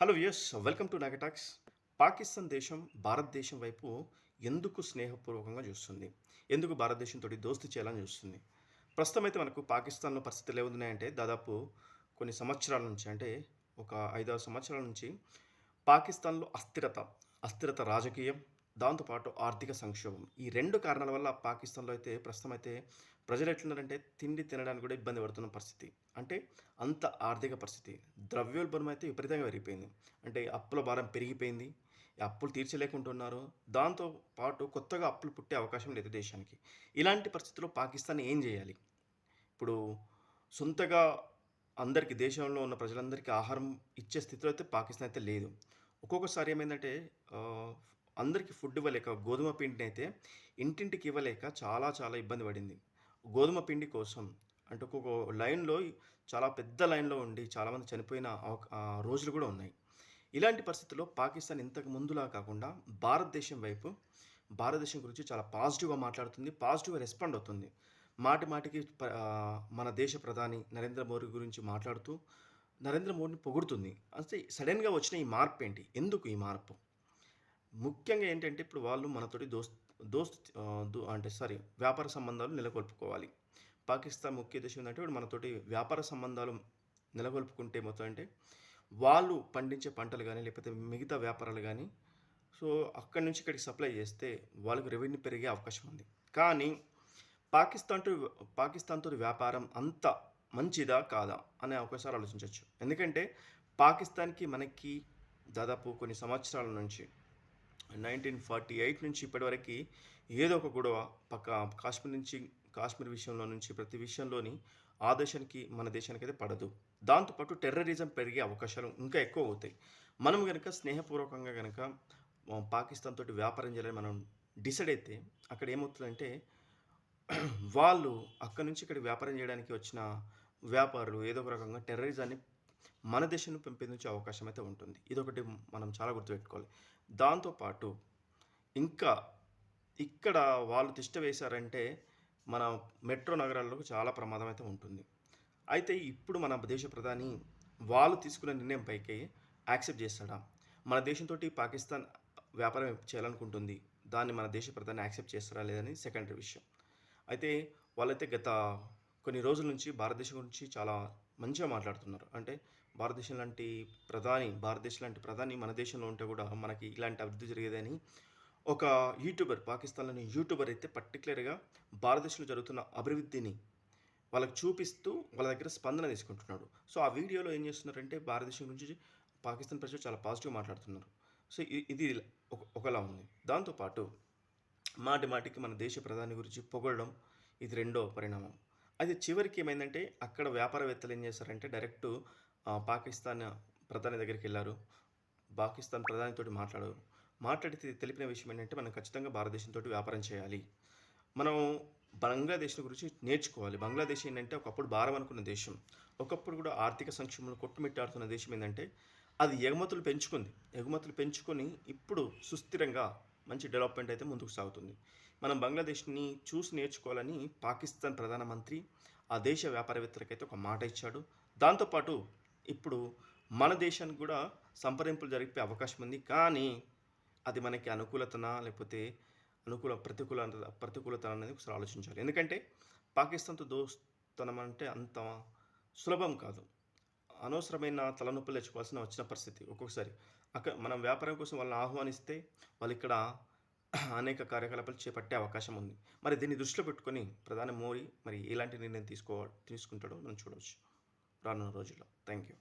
Hello yes welcome to Nagatalks Pakistan దేశం భారతదేశం వైపు ఎందుకు స్నేహపూర్వకంగా చూస్తుంది? ఎందుకు భారతదేశంతో దోస్తి చేయాలని చూస్తుంది? ప్రస్తుతం అయితే మనకు పాకిస్తాన్లో పరిస్థితులు ఏమున్నాయంటే దాదాపు కొన్ని సంవత్సరాల నుంచి అంటే ఒక ఐదారు సంవత్సరాల నుంచి పాకిస్తాన్లో అస్థిరత అస్థిరత రాజకీయం దాంతోపాటు ఆర్థిక సంక్షోభం. ఈ రెండు కారణాల వల్ల పాకిస్తాన్లో అయితే ప్రస్తుతం అయితే ప్రజలు ఎట్లున్నారంటే తిండి తినడానికి కూడా ఇబ్బంది పడుతున్న పరిస్థితి. అంటే అంత ఆర్థిక పరిస్థితి. ద్రవ్యోల్బణం అయితే విపరీతంగా పెరిగిపోయింది. అంటే అప్పుల భారం పెరిగిపోయింది. అప్పులు తీర్చలేకుంటున్నారు. దాంతో పాటు కొత్తగా అప్పులు పుట్టే అవకాశం లేదు దేశానికి. ఇలాంటి పరిస్థితుల్లో పాకిస్తాన్ ఏం చేయాలి? ఇప్పుడు సొంతగా అందరికీ దేశంలో ఉన్న ప్రజలందరికీ ఆహారం ఇచ్చే స్థితిలో అయితే పాకిస్తాన్ అయితే లేదు. ఒక్కొక్కసారి ఏమైందంటే అందరికీ ఫుడ్ ఇవ్వలేక గోధుమ పిండిని అయితే ఇంటింటికి ఇవ్వలేక చాలా చాలా ఇబ్బంది పడింది. గోధుమ పిండి కోసం అంటే ఒక్కొక్క లైన్లో చాలా పెద్ద లైన్లో ఉండి చాలామంది చనిపోయిన రోజులు కూడా ఉన్నాయి. ఇలాంటి పరిస్థితుల్లో పాకిస్తాన్ ఇంతకు ముందులా కాకుండా భారతదేశం వైపు భారతదేశం గురించి చాలా పాజిటివ్గా మాట్లాడుతుంది పాజిటివ్గా రెస్పాండ్ అవుతుంది. మాటి మాటికి మన దేశ ప్రధాని నరేంద్ర మోడీ గురించి మాట్లాడుతూ నరేంద్ర మోడీని పొగుడుతుంది. అంటే సడన్గా వచ్చిన ఈ మార్పు ఏంటి ఎందుకు ఈ మార్పు? ముఖ్యంగా ఏంటంటే ఇప్పుడు వాళ్ళు మనతోటి దోస్త్ దోస్త్ అంటే సారీ వ్యాపార సంబంధాలు నెలకొల్పుకోవాలి. పాకిస్తాన్ ముఖ్య ఉద్దేశం ఏంటంటే ఇప్పుడు మనతోటి వ్యాపార సంబంధాలు నెలకొల్పుకుంటే మొత్తం అంటే వాళ్ళు పండించే పంటలు కానీ లేకపోతే మిగతా వ్యాపారాలు కానీ సో అక్కడి నుంచి ఇక్కడికి సప్లై చేస్తే వాళ్ళకి రెవెన్యూ పెరిగే అవకాశం ఉంది. కానీ పాకిస్తాన్తో పాకిస్తాన్తో వ్యాపారం అంత మంచిదా కాదా అనే ఒకసారి ఆలోచించవచ్చు ఎందుకంటే పాకిస్తాన్కి మనకి దాదాపు కొన్ని సంవత్సరాల నుంచి నైన్టీన్ ఫార్టీ ఎయిట్ నుంచి ఇప్పటివరకు ఏదో ఒక గొడవ పక్క కాశ్మీర్ నుంచి కాశ్మీర్ విషయంలో నుంచి ప్రతి విషయంలోని ఆ దేశానికి మన దేశానికి అయితే పడదు. దాంతోపాటు టెర్రరిజం పెరిగే అవకాశాలు ఇంకా ఎక్కువ అవుతాయి. మనం కనుక స్నేహపూర్వకంగా కనుక పాకిస్తాన్ తోటి వ్యాపారం చేయాలని మనం డిసైడ్ అయితే అక్కడ ఏమవుతుందంటే వాళ్ళు అక్కడి నుంచి ఇక్కడ వ్యాపారం చేయడానికి వచ్చిన వ్యాపారులు ఏదో ఒక రకంగా టెర్రరిజాన్ని మన దేశంలో పెంపొందించే అవకాశం అయితే ఉంటుంది. ఇదొకటి మనం చాలా గుర్తుపెట్టుకోవాలి. దాంతోపాటు ఇంకా ఇక్కడ వాళ్ళు తిష్ట వేశారంటే మన మెట్రో నగరాలకు చాలా ప్రమాదం అయితే ఉంటుంది. అయితే ఇప్పుడు మన దేశ ప్రధాని వాళ్ళు తీసుకున్న నిర్ణయం పైకి యాక్సెప్ట్ చేస్తాడా? మన దేశంతో పాకిస్తాన్ వ్యాపారం చేయాలనుకుంటుంది. దాన్ని మన దేశ ప్రధాని యాక్సెప్ట్ చేస్తారా లేదని సెకండరీ విషయం. అయితే వాళ్ళైతే గత కొన్ని రోజుల నుంచి భారతదేశం గురించి చాలా మంచిగా మాట్లాడుతున్నారు. అంటే భారతదేశం లాంటి ప్రధాని భారతదేశం లాంటి ప్రధాని మన దేశంలో ఉంటే కూడా మనకి ఇలాంటి అభివృద్ధి జరిగేదని ఒక యూట్యూబర్ పాకిస్తాన్లోని యూట్యూబర్ అయితే పర్టికులర్గా భారతదేశంలో జరుగుతున్న అభివృద్ధిని వాళ్ళకి చూపిస్తూ వాళ్ళ దగ్గర స్పందన తీసుకుంటున్నాడు. సో ఆ వీడియోలో ఏం చేస్తున్నారంటే భారతదేశం గురించి పాకిస్తాన్ ప్రజలు చాలా పాజిటివ్ మాట్లాడుతున్నారు. సో ఇది ఒక ఒకలా ఉంది. దాంతోపాటు మాటి మాటికి మన దేశ ప్రధాని గురించి పొగడడం ఇది రెండో పరిణామం. అది చివరికి ఏమైందంటే అక్కడ వ్యాపారవేత్తలు ఏం చేశారంటే డైరెక్ట్ పాకిస్తాన్ ప్రధాని దగ్గరికి వెళ్ళారు. పాకిస్తాన్ ప్రధానితో మాట్లాడారు. మాట్లాడితే తెలిపిన విషయం ఏంటంటే మనం ఖచ్చితంగా భారతదేశంతో వ్యాపారం చేయాలి. మనం బంగ్లాదేశ్ గురించి నేర్చుకోవాలి. బంగ్లాదేశ్ ఏంటంటే ఒకప్పుడు భారం అనుకున్న దేశం. ఒకప్పుడు కూడా ఆర్థిక సంక్షేమంలో కొట్టుమిట్టాడుతున్న దేశం ఏంటంటే అది ఎగుమతులు పెంచుకుంది. ఎగుమతులు పెంచుకొని ఇప్పుడు సుస్థిరంగా మంచి డెవలప్మెంట్ అయితే ముందుకు సాగుతుంది. మనం బంగ్లాదేశ్ని చూసి నేర్చుకోవాలని పాకిస్తాన్ ప్రధానమంత్రి ఆ దేశ వ్యాపారవేత్తలకైతే ఒక మాట ఇచ్చాడు. దాంతోపాటు ఇప్పుడు మన దేశానికి కూడా సంప్రదింపులు జరిపే అవకాశం ఉంది. కానీ అది మనకి అనుకూలతనా లేకపోతే అనుకూల ప్రతికూల ప్రతికూలత అనేది ఒకసారి ఆలోచించాలి. ఎందుకంటే పాకిస్తాన్తో దోస్తనం అంటే అంత సులభం కాదు. అనవసరమైన తలనొప్పులు తెచ్చుకోవాల్సిన వచ్చిన పరిస్థితి. ఒక్కొక్కసారి అక్కడ మనం వ్యాపారం కోసం వాళ్ళని ఆహ్వానిస్తే వాళ్ళు ఇక్కడ అనేక కార్యకలాపాలు చేపట్టే అవకాశం ఉంది. మరి దీన్ని దృష్టిలో పెట్టుకొని ప్రధాని మోడీ మరి ఎలాంటి నిర్ణయం తీసుకో తీసుకుంటాడో మనం చూడవచ్చు రానున్న రోజుల్లో. Thank you